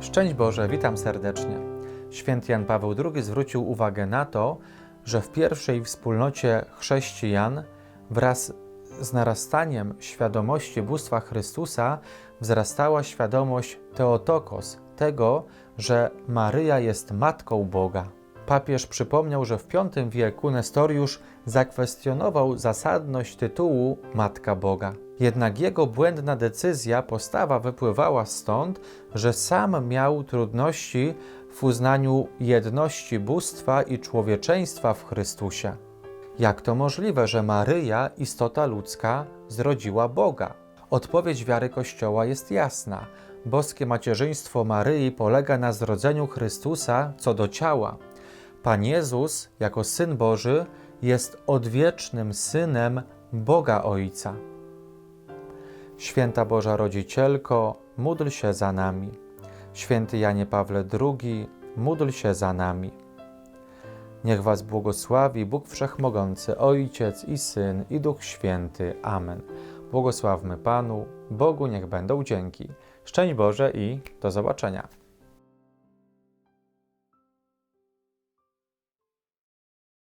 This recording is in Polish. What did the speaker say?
Szczęść Boże, witam serdecznie. Święty Jan Paweł II zwrócił uwagę na to, że w pierwszej wspólnocie chrześcijan wraz z narastaniem świadomości bóstwa Chrystusa wzrastała świadomość Teotokos, tego, że Maryja jest Matką Boga. Papież przypomniał, że w V wieku Nestoriusz zakwestionował zasadność tytułu Matka Boga. Jednak jego błędna decyzja, postawa wypływała stąd, że sam miał trudności w uznaniu jedności bóstwa i człowieczeństwa w Chrystusie. Jak to możliwe, że Maryja, istota ludzka, zrodziła Boga? Odpowiedź wiary Kościoła jest jasna. Boskie macierzyństwo Maryi polega na zrodzeniu Chrystusa co do ciała. Pan Jezus, jako Syn Boży, jest odwiecznym Synem Boga Ojca. Święta Boża Rodzicielko, módl się za nami. Święty Janie Pawle II, módl się za nami. Niech Was błogosławi Bóg Wszechmogący, Ojciec i Syn i Duch Święty. Amen. Błogosławmy Panu, Bogu niech będą dzięki. Szczęść Boże i do zobaczenia.